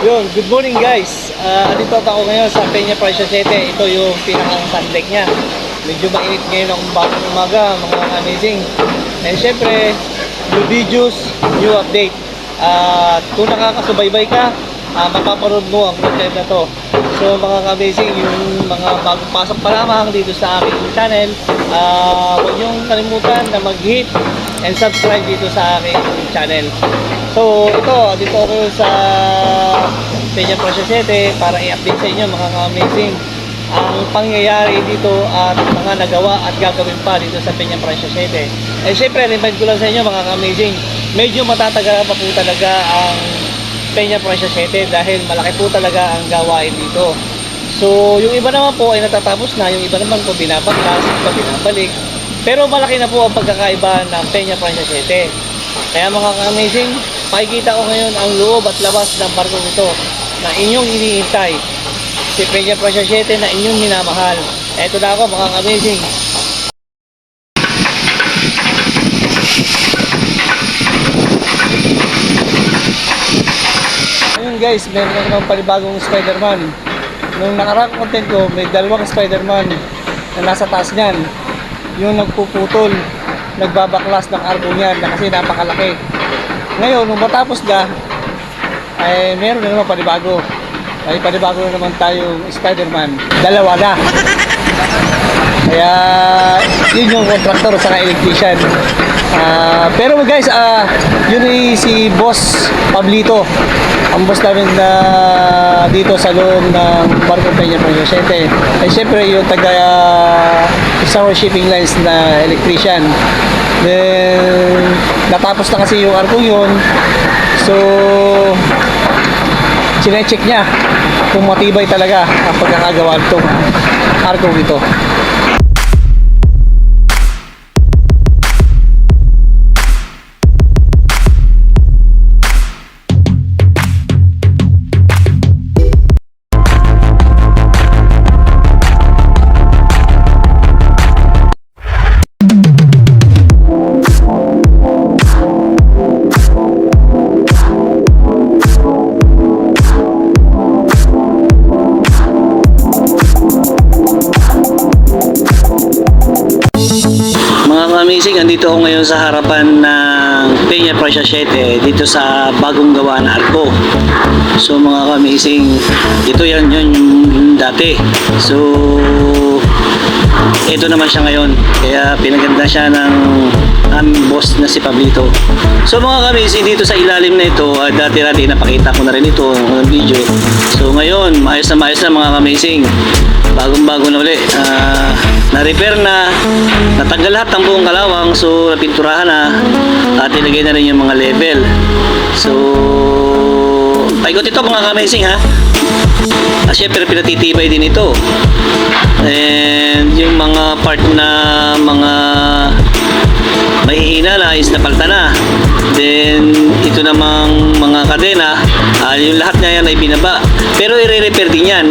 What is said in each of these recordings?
Yun, good morning guys. Uh, andito ako ngayon sa Peña Presyo 7. Ito yung pinakang sundeck niya. Medyo mainit ngayon ang bagong umaga, mga amazing. And syempre, new videos, new update. At kung nakakasubaybay ka, uh, mapapanood mo ang content na to. So mga amazing, yung mga bagong pasok pa lamang dito sa aking channel, uh, huwag niyong kalimutan na mag-hit and subscribe dito sa aking channel. So ito, dito ako sa Peña 7 para i-update sa inyo mga amazing ang pangyayari dito at mga nagawa at gagawin pa dito sa Peña 7. Eh syempre, remind ko lang sa inyo mga amazing medyo matatagal pa po talaga ang Peña Presyo 7 dahil malaki po talaga ang gawain dito. So, yung iba naman po ay natatapos na, yung iba naman po binabaklas, iba binabalik. Pero malaki na po ang pagkakaiba ng Peña Presyo 7. Kaya mga amazing makikita ko ngayon ang loob at labas ng barkong ito na inyong iniintay. Si Peña Presyo 7 na inyong minamahal. Eto na ako mga amazing. Ayun guys, meron ako ng panibagong Spider-Man. Nung nakarang content ko, may dalawang Spider-Man na nasa taas niyan. Yung nagpuputol, nagbabaklas ng arbo niyan na kasi napakalaki. Ngayon, nung matapos na, ay meron na naman panibago. Ay panibago na naman tayong Spider-Man. Dalawa na. Kaya yun yung contractor sa electrician. Ah, pero guys, ah yun ay si Boss Pablito. Ang boss namin na dito sa loob ng Barco Peña 7. Ay syempre yung taga Isang Shipping Lines na electrician. Then natapos na kasi yung arko yun. So chinecheck niya kung matibay talaga ang pagkakagawa itong arko ito. Ngayon sa harapan ng Peña Presya 7 dito sa bagong gawa na arko. So mga amazing, ito yan yun dati. So ito naman siya ngayon. Kaya pinaganda siya ng aming boss na si Pablito. So mga amazing, dito sa ilalim na ito, uh, dati-dati napakita ko na rin ito ng video. So ngayon, maayos na maayos na mga amazing. Bagong-bago na uli. Ah, na-repair na, natanggal lahat ng buong kalawang, so napinturahan na, at ilagay na rin yung mga level. So, paikot ito mga amazing ha. Ah, syempre pinatitibay din ito. And yung mga part na mga mahihina na is napalta na. Then, ito namang mga kadena, ah, yung lahat na yan ay binaba. Pero i-repair din yan.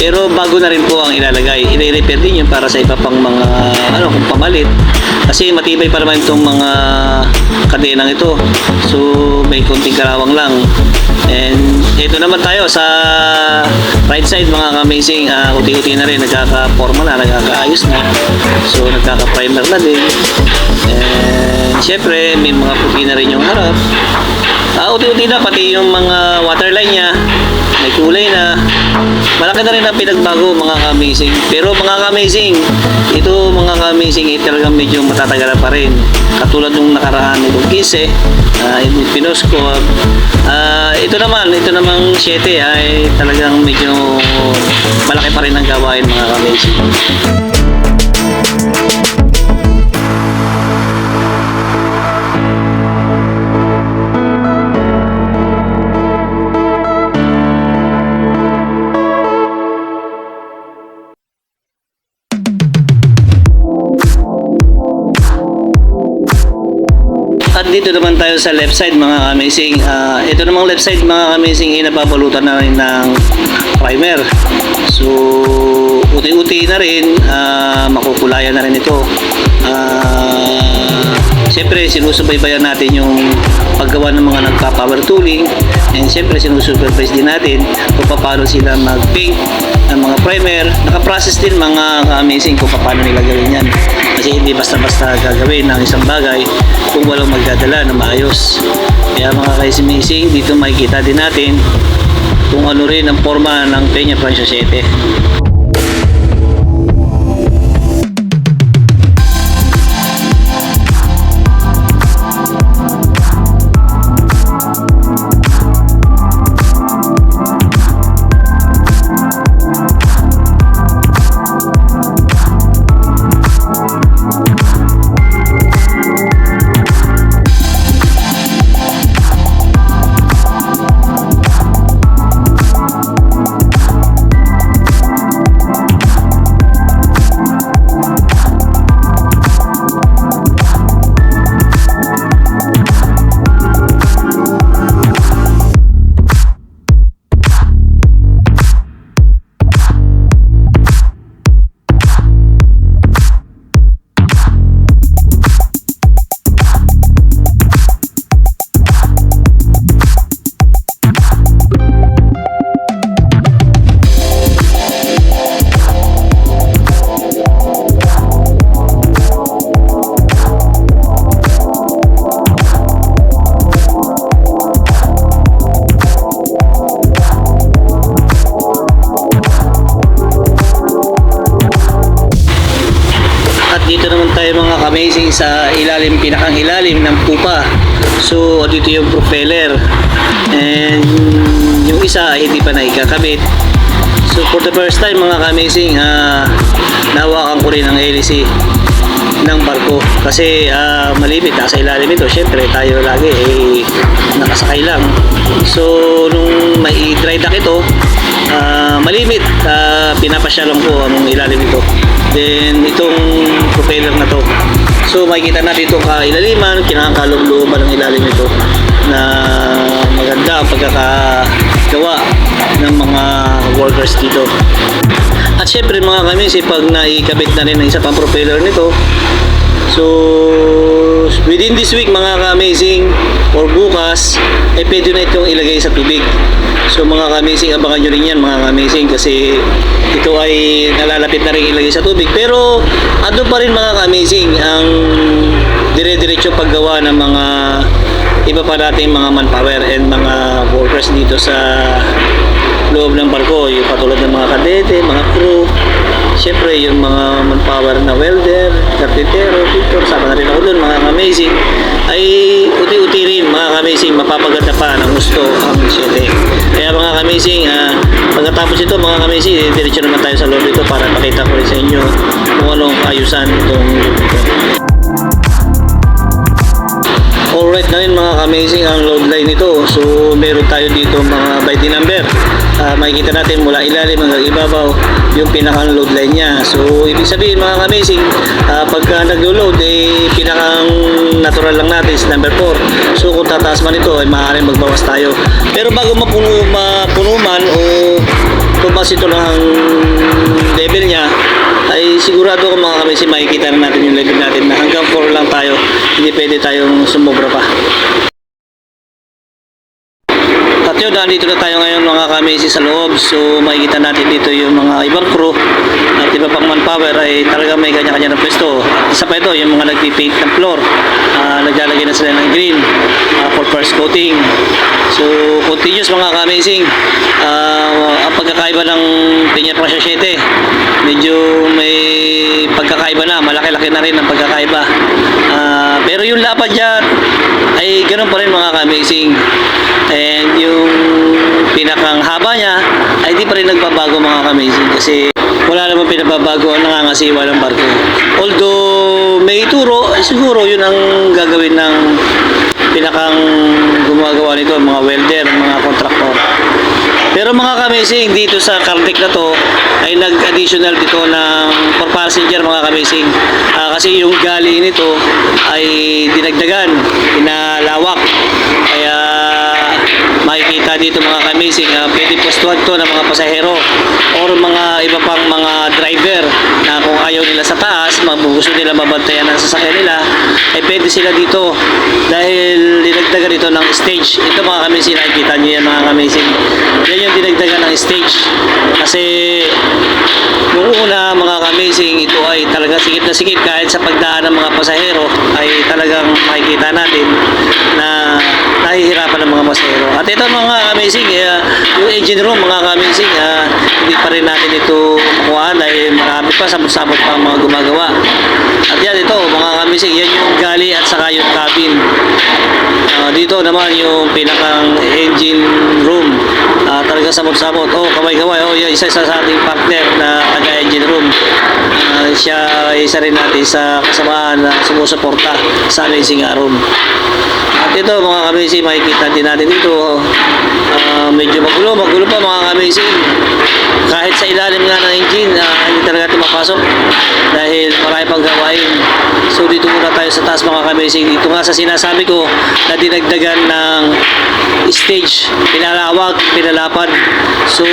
Pero bago na rin po ang ilalagay. I-repair din yun para sa iba pang mga, ano, kung pamalit. Kasi matibay pa naman itong mga kadenang ito. So, may konting karawang lang. And ito naman tayo sa right side mga amazing uh, uti-uti na rin nagkaka-forma na, nagkakaayos na. So nagkaka-primer na din. And syempre may mga puti na rin yung harap. Ah, uti-uti na pati yung mga waterline niya may kulay na. Malaki na rin ang pinagbago mga amazing. Pero mga amazing, ito mga amazing eh, talagang medyo matatagalan pa rin. Katulad nung nakaraan itong 15, uh, pinos ko. Ah, ito naman, ito namang 7 ay talagang medyo malaki pa rin ang gawain mga amazing. Dito naman tayo sa left side mga amazing. Ah, ito namang left side mga amazing ay napapalutan na rin ng primer. So, uti-uti na rin, ah, makukulayan na rin ito. Ah, Siyempre, sinusubaybayan natin yung paggawa ng mga nagpa-power tooling and siyempre sinusupervise din natin kung paano sila mag-paint ng mga primer. Nakaprocess din mga ka-amazing kung paano nila gawin yan. Kasi hindi basta-basta gagawin ng isang bagay kung walang magdadala na maayos. Kaya mga ka-amazing, dito makikita din natin kung ano rin ang forma ng Peña Francia 7. Amazing sa ilalim, pinakang ilalim ng pupa. So, dito yung propeller. And yung isa ay hindi pa naikakabit. So, for the first time mga amazing, uh, nahawakan ko rin ang hélice ng barko. Kasi ah, malipit, nasa ilalim ito. Siyempre, tayo lagi eh, nakasakay lang. So, nung may dry dock ito, ah, malimit, uh, pinapasyalan ko ang ilalim ito. Then, itong propeller na to. So, makikita natin itong kailaliman, kinakaloob-looban ng ilalim ito na maganda ang pagkakagawa ng mga workers dito. At syempre mga kami, pag naikabit na rin ang isa pang propeller nito, So, within this week mga ka-amazing or bukas, eh pwede na itong ilagay sa tubig. So mga ka-amazing, abangan nyo rin yan mga ka-amazing kasi ito ay nalalapit na rin ilagay sa tubig. Pero ano pa rin mga ka-amazing ang dire-diretso paggawa ng mga iba pa nating mga manpower and mga workers dito sa loob ng barko, yung katulad ng mga kadete, mga crew, Siyempre, yung mga manpower na welder, karpintero, pintor, sama na rin ako doon, mga amazing, ay uti-uti rin, mga amazing, mapapaganda pa ng gusto ang 7. Kaya mga amazing, ah, pagkatapos ito, mga amazing, diretso naman tayo sa loob ito para makita ko rin sa inyo kung anong ayusan itong ito. Alright na rin mga amazing ang load line nito. So meron tayo dito mga by the number. Ah, makikita natin mula ilalim hanggang ibabaw yung pinakang load line niya. So ibig sabihin mga amazing, ah, pagka naglo-load eh pinakang natural lang natin is number 4. So kung tataas man ito ay maaaring magbawas tayo. Pero bago mapuno, mapuno man o tumas ito lang ang level niya, ay sigurado ko mga kamisi makikita na natin yung level natin na hanggang 4 lang tayo hindi pwede tayong sumobra pa at yun, nandito na tayo ngayon mga kamisi sa loob. So makikita natin dito yung mga ibang crew. At iba pang manpower ay talaga may kanya-kanya ng pwesto. At isa pa ito yung mga nagpipaint ng floor. Ah, naglalagay na sila ng green ah, for first coating. So continuous mga ka-amazing. Ah, ang pagkakaiba ng Peña Prasya 7 medyo may pagkakaiba na. Malaki-laki na rin ang pagkakaiba. Ah, pero yung lapad dyan ay ganun pa rin mga ka-amazing. And yung pinakang haba niya ay di pa rin nagbabago mga ka-amazing kasi wala namang pinababago ang nangangasiwa ng barko although may ituro siguro yun ang gagawin ng pinakang gumagawa nito mga welder, mga contractor pero mga kamising, dito sa Caltech na to, ay nag-additional dito ng for passenger mga kamising. Ah, kasi yung gali nito ay dinagdagan, inalawak. Kaya makikita dito mga kamising, uh, pwede postuhan to ng mga pasahero or mga iba pang mga driver na kung ayaw nila sa taas, gusto nila mabantayan ang sasakyan nila, ay pwede sila dito dahil dinagdagan ito ng stage. Ito mga kamising, nakikita nyo yan mga kamising. Yan yung dinagdagan ng stage. Kasi Noong una mga kamising, ito ay talaga sikip na sikip kahit sa pagdaan ng mga pasahero ay talagang makikita natin na nahihirapan ng mga pasahero. At ito mga kamising, eh, yung engine room mga kamising, ah, hindi pa rin natin ito makuhaan dahil marami pa, sabot-sabot pa mga gumagawa. At yan ito mga kamising, yan yung gali at saka yung cabin. Ah, dito naman yung pinakang engine room. Ah, talaga sabot-sabot. Oh, kamay-kamay. Oh, yung isa sa ating partner na taga-engine room. Ah, siya isa rin natin sa kasamahan na sumusuporta sa Amazing Room. At ito mga kamisi, makikita din natin dito. ah, medyo magulo, magulo pa mga kamisi. Kahit sa ilalim nga ng engine, ah, hindi talaga ito mapasok dahil marami pang gawain. So dito muna tayo sa taas mga kamisi. Dito nga sa sinasabi ko na dinagdagan ng stage, pinalawak, pinalapad. So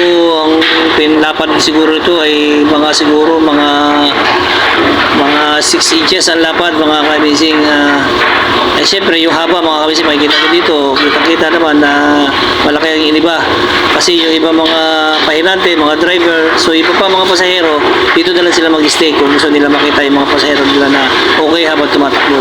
ang pinalapad siguro ito ay mga siguro mga mga 6 inches ang lapad mga kamising uh, eh syempre yung haba mga kamising makikita ko dito. Kita kita naman na malaki ang iniba. Kasi yung iba mga pahinante mga driver so iba pa mga pasahero dito na lang sila mag-stay kung gusto nila makita yung mga pasahero nila na okay habang tumatakbo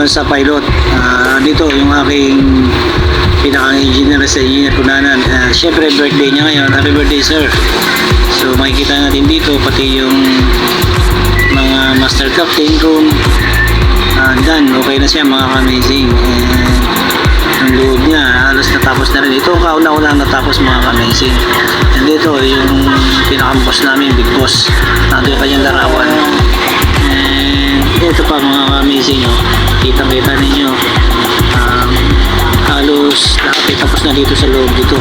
ngayon sa pilot. Ah, dito yung aking pinaka-engineer sa engineer kunanan. Uh, Siyempre, birthday niya ngayon. Happy birthday, sir. So, makikita natin dito, pati yung mga master captain room. Ah, done. Okay na siya, mga amazing And ang loob niya, halos natapos na rin. Ito, kauna-una natapos mga amazing And dito, yung pinaka-boss namin, big boss. Nandito yung kanyang larawan. Ito pa mga amazing oh. Kita-kita ninyo. Um, halos lahat tapos na dito sa loob dito.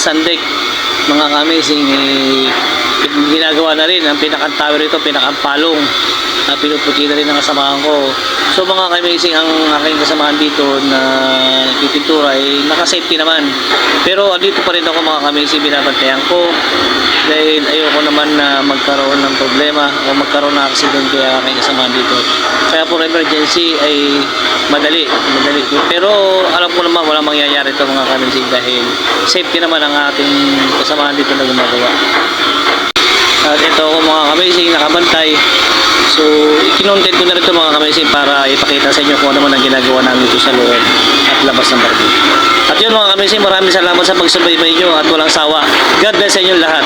Sa mga amazing eh, ginagawa na rin. Ang pinakang tower ito, pinakang palong na pinuputi na rin ng kasamahan ko. So mga amazing ang aking kasamahan dito na pipintura ay naka-safety naman. Pero andito pa rin ako mga amazing binabantayan ko dahil ayoko naman na magkaroon ng problema o magkaroon ng accident kaya aking kasamahan dito. Kaya for emergency ay madali, madali. Pero alam ko naman walang mangyayari ito mga amazing dahil safety naman ang ating kasamahan dito na gumagawa. At ito ako mga amazing nakabantay. So, ikinontent ko na rin ito mga amazing para ipakita sa inyo kung ano man ang ginagawa namin dito sa loob at labas ng barko. At yun mga amazing, maraming salamat sa pagsubaybay nyo at walang sawa. God bless sa inyo lahat.